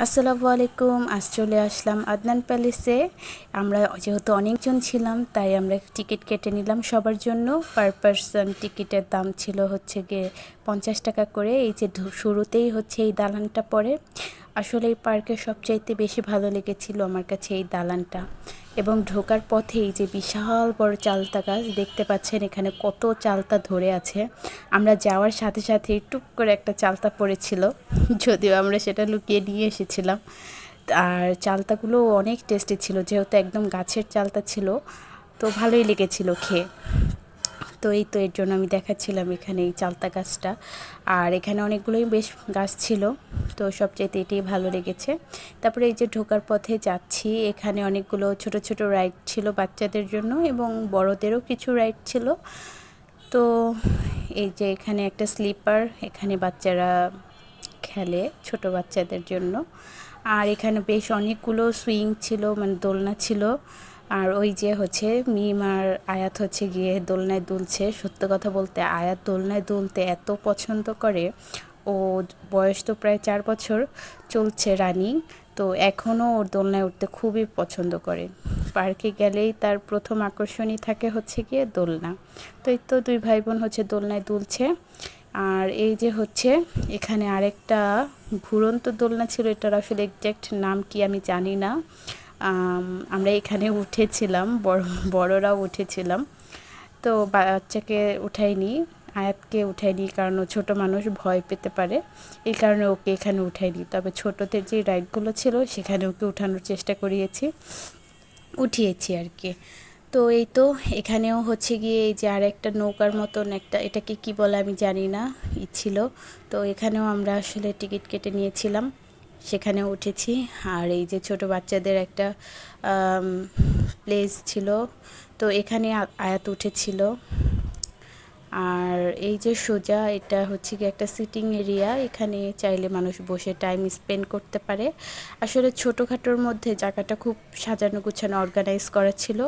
আসসালামু আলাইকুম, আজ চলে আসলাম আদনান প্যালেসে। আমরা যেহেতু অনেকজন ছিলাম, তাই আমরা টিকিট কেটে নিলাম সবার জন্য। পার পারসন টিকিটের দাম ছিল হচ্ছে গিয়ে পঞ্চাশ টাকা করে। এই যে শুরুতেই হচ্ছে এই দালানটা পড়ে। আসলে এই পার্কে সবচাইতে বেশি ভালো লেগেছিল আমার কাছে এই দালানটা। এবং ঢোকার পথে এই যে বিশাল বড় চালতা গাছ, দেখতে পাচ্ছেন এখানে কত চালতা ধরে আছে। আমরা যাওয়ার সাথে সাথে টুক করে একটা চালতা পড়েছিল, যদিও আমরা সেটা লুকিয়ে নিয়ে এসেছিলাম। আর চালতাগুলো অনেক টেস্টি ছিল, যেহেতু একদম গাছের চালতা ছিল, তো ভালোই লেগেছিল খেয়ে। তো এই তো এর জন্য আমি দেখাচ্ছিলাম এখানে এই চালতা গাছটা। আর এখানে অনেকগুলোই বেশ গাছ ছিল, তো সবচাইতে এটাই ভালো লেগেছে। তারপরে এই যে ঢোকার পথে যাচ্ছি, এখানে অনেকগুলো ছোট ছোট রাইড ছিল বাচ্চাদের জন্য এবং বড়দেরও কিছু রাইড ছিল। তো এই যে এখানে একটা স্লিপার, এখানে বাচ্চারা খেলে ছোট বাচ্চাদের জন্য। আর এখানে বেশ অনেকগুলো সুইং ছিল মানে দোলনা ছিল। আর ওই যে হচ্ছে মিম আর আয়াত হচ্ছে গিয়ে দোলনায় দুলছে। সত্য কথা বলতে আয়াত দোলনায় দুলতে এত পছন্দ করে। ও বয়স তো প্রায় চার বছর চলছে রানিং তো এখনও ওর দোলনায় উঠতে খুবই পছন্দ করে। পার্কে গেলেই তার প্রথম আকর্ষণই থাকে হচ্ছে গিয়ে দোলনা। তো এই তো দুই ভাই বোন হচ্ছে দোলনায় দুলছে। আর এই যে হচ্ছে এখানে আরেকটা ঘুরন্ত দোলনা ছিল, এটার আসলে এক্স্যাক্ট নাম কি আমি জানি না। আমরা এখানে উঠেছিলাম, বড় বড়রাও উঠেছিলাম। তো বাচ্চাকে উঠাইনি, আয়াতকে উঠাইনি, কারণ ও ছোটো মানুষ, ভয় পেতে পারে। এই কারণে ওকে এখানে উঠাইনি। তবে ছোটোদের যে রাইডগুলো ছিল, সেখানে ওকে উঠানোর চেষ্টা করিয়েছি, উঠিয়েছি আর কি। তো এই তো, এখানেও হচ্ছে গিয়ে এই যে আর একটা নৌকার মতন একটা, এটাকে কি বলে আমি জানি না, ই ছিল। তো এখানেও আমরা আসলে টিকিট কেটে নিয়েছিলাম। সেখানেও উঠেছি। আর এই যে ছোট বাচ্চাদের একটা প্লেস ছিল, তো এখানে আয়াত উঠেছিল। আর এই যে সোজা, এটা হচ্ছে কি একটা সিটিং এরিয়া এখানে চাইলে মানুষ বসে টাইম স্পেন্ড করতে পারে। আসলে ছোটোখাটোর মধ্যে জায়গাটা খুব সাজানো গুছানো অর্গানাইজ করা ছিল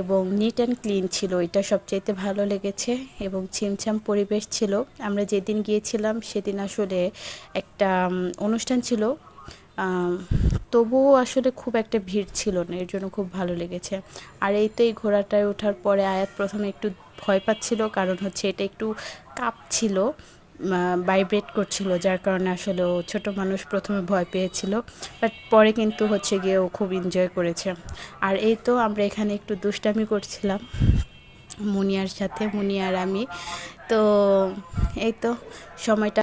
এবং নিট অ্যান্ড ক্লিন ছিল, এটা সবচাইতে ভালো লেগেছে এবং ছিমছাম পরিবেশ ছিল। আমরা যেদিন গিয়েছিলাম, সেদিন আসলে একটা অনুষ্ঠান ছিল। তবুও আসলে খুব একটা ভিড় ছিল না, এর জন্য খুব ভালো লেগেছে। আর এই তো এই ঘোড়াটায় ওঠার পরে আয়াত প্রথমে একটু ভয় পাচ্ছিল, কারণ হচ্ছে এটা একটু কাঁপছিল ভাইব্রেট করছিল, যার কারণে আসলে ও ছোটো মানুষ প্রথমে ভয় পেয়েছিল বাট পরে কিন্তু হচ্ছে গিয়ে ও খুব এনজয় করেছে। আর এই তো আমরা এখানে একটু দুষ্টামি করছিলাম, মুনিয়ার সাথে, মুনিয়ার আমি। তো এই তো সময়টা